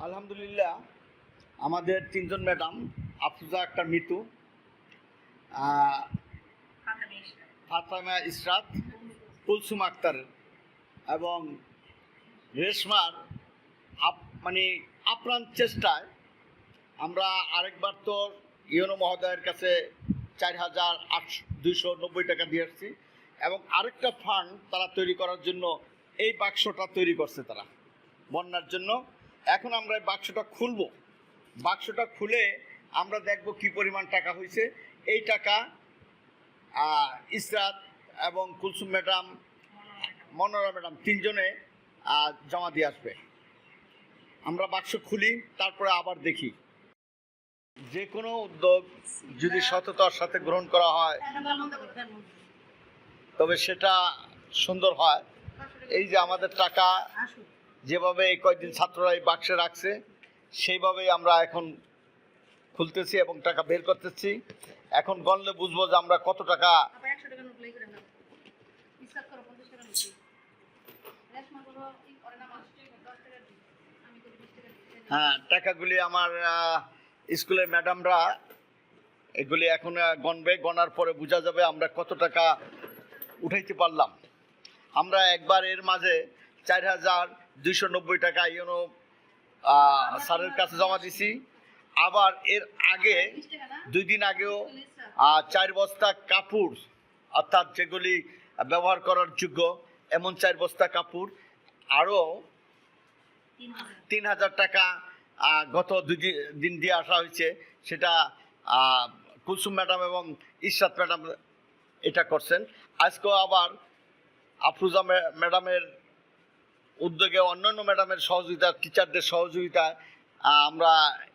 আলহামদুলিল্লাহ, আমাদের তিনজন ম্যাডাম আফরুজা আক্তার মিতু ফাতেমা ইসরাত, কুলসুম আক্তার এবং রেশমার আপ- মানে আপ্রাণ চেষ্টায় আমরা আরেকবার তো ইউনো মহোদয়ের কাছে চার হাজার আটশো, দুইশো নব্বই টাকা দিয়ে আসছি এবং আরেকটা ফান্ড তারা তৈরি করার জন্য এই বাক্সটা তৈরি করছে তারা, বন্যার জন্য। এখন আমরা বাক্সটা খুলবো। বাক্সটা খুলে আমরা দেখব কি পরিমাণ টাকা হয়েছে এই টাকা ইসরাত এবং কুলসুম ম্যাডাম মনোরা ম্যাডাম তিনজনে জমা দিয়ে আসবে। আমরা বাক্স খুলি, তারপরে আবার দেখি। যে কোনো উদ্যোগ যদি সততার সাথে গ্রহণ করা হয়, তবে সেটা সুন্দর হয়। এই যে আমাদের টাকা যেভাবে এই কয়েকদিন ছাত্ররা এই বাক্সে রাখছে সেইভাবেই আমরা এখন খুলতেছি এবং টাকা বের করতেছি। এখন গণলে বুঝব যে আমরা কত টাকা হ্যাঁ টাকাগুলি আমার স্কুলের ম্যাডামরা এগুলি এখন গণবে গণার পরে বোঝা যাবে আমরা কত টাকা উঠাইতে পারলাম। আমরা একবার এর মাঝে চার হাজার দুইশো নব্বই টাকা ইউনো স্যারের কাছে জমা দিছি। আবার এর আগে, দুই দিন আগেও চার বস্তা কাপড়, অর্থাৎ যেগুলি ব্যবহার করার যোগ্য, এমন চার বস্তা কাপড়, আরও তিন হাজার টাকা গত দুই দিন দিয়ে আসা হয়েছে। সেটা কুলসুম ম্যাডাম এবং ইশরাত ম্যাডাম এটা করছেন। আজকেও আবার আফরুজা ম্যাডামের উদ্যোগে অন্যান্য ম্যাডামের সহযোগিতা টিচারদের সহযোগিতায় আহ, আমরা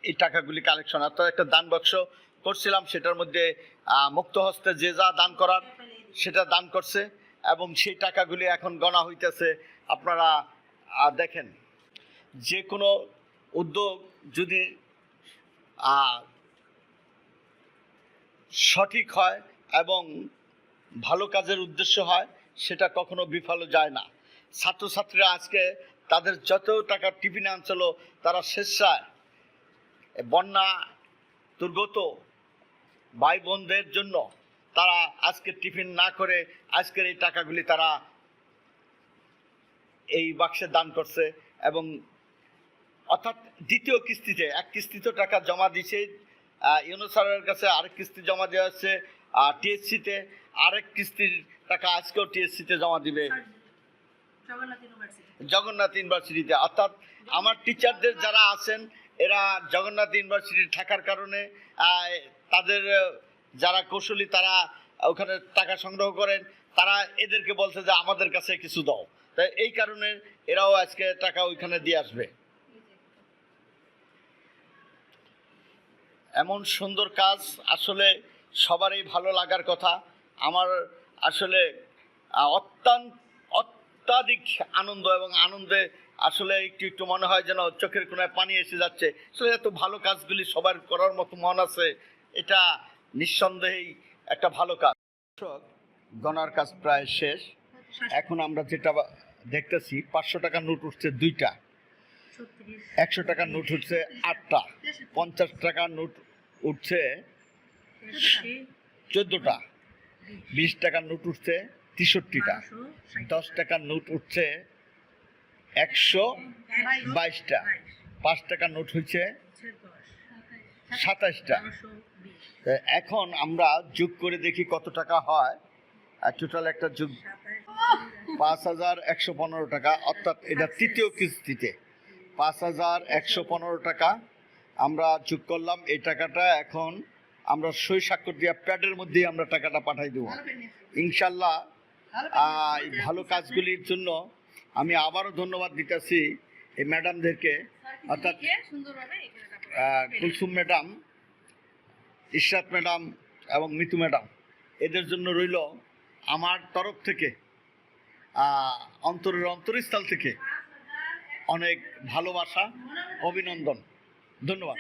এই টাকাগুলি কালেকশন অর্থাৎ একটা দান বাক্স করছিলাম সেটার মধ্যে মুক্ত হস্তে যে যা দান করার সেটা দান করছে এবং সেই টাকাগুলি এখন গণা হইতেছে। আপনারা দেখেন যে কোনো উদ্যোগ যদি সঠিক হয় এবং ভালো কাজের উদ্দেশ্য হয় সেটা কখনো বিফল যায় না। ছাত্রছাত্রীরা আজকে তাদের যত টাকা টিফিনে আনছিল, তারা স্বেচ্ছায় বন্যা দুর্গত ভাই বোনদের জন্য তারা আজকে টিফিন না করে আজকের এই টাকাগুলি তারা এই বাক্সে দান করছে এবং অর্থাৎ দ্বিতীয় কিস্তিতে, এক কিস্তিতে টাকা জমা দিছে ইউনো স্যারের কাছে আরেক কিস্তি জমা দেওয়া হচ্ছে টিএসসিতে আরেক কিস্তির টাকা আজকেও টিএসসিতে জমা দিবে। জগন্নাথ ইউনিভার্সিটিতে অর্থাৎ আমার টিচারদের যারা আছেন, এরা জগন্নাথ ইউনিভার্সিটি থাকার কারণে তাদের যারা কৌশলী, তারা ওখানে টাকা সংগ্রহ করেন, তারা এদেরকে বলছে যে আমাদের কাছে কিছু দাও। তাই এই কারণে এরাও আজকে টাকা ওইখানে দিয়ে আসবে। এমন সুন্দর কাজ আসলে সবারই ভালো লাগার কথা। আমার আসলে অত্যন্ত অত্যাধিক আনন্দ এবং আনন্দে আসলে একটু একটু মনে হয় যেন চোখের কোনায় পানি এসে যাচ্ছে। আসলে এত ভালো কাজগুলি সবার করার মতো মন আছে এটা নিঃসন্দেহেই একটা ভালো কাজ। গণার কাজ প্রায় শেষ। এখন আমরা যেটা দেখতেছি পাঁচশো টাকার নোট উঠছে দুইটা। একশো টাকার নোট উঠছে আটটা। পঞ্চাশ টাকার নোট উঠছে চোদ্দোটা। বিশ টাকার নোট উঠছে তেষট্টিটা। দশ টাকার নোট উঠছে একশো বাইশটা। পাঁচ টাকার নোট হচ্ছে সাতাশটা এখন আমরা যোগ করে দেখি কত টাকা হয়। টোটাল একটা যোগ পাঁচ হাজার একশো পনেরো টাকা, অর্থাৎ এটা তৃতীয় কিস্তিতে। পাঁচ হাজার একশো পনেরো টাকা আমরা যোগ করলাম। এই টাকাটা এখন আমরা সই স্বাক্ষর দিয়ে প্যাডের মধ্যেই আমরা টাকাটা পাঠাই দেবো। ইনশাল্লাহ ভালো কাজগুলির জন্য আমি আবারও ধন্যবাদ দিতেছি এই ম্যাডামদেরকে। অর্থাৎ কুলসুম ম্যাডাম ইশরাত ম্যাডাম এবং মিতু ম্যাডাম এদের জন্য রইল আমার তরফ থেকে অন্তরের অন্তরস্থল থেকে অনেক ভালোবাসা অভিনন্দন। ধন্যবাদ।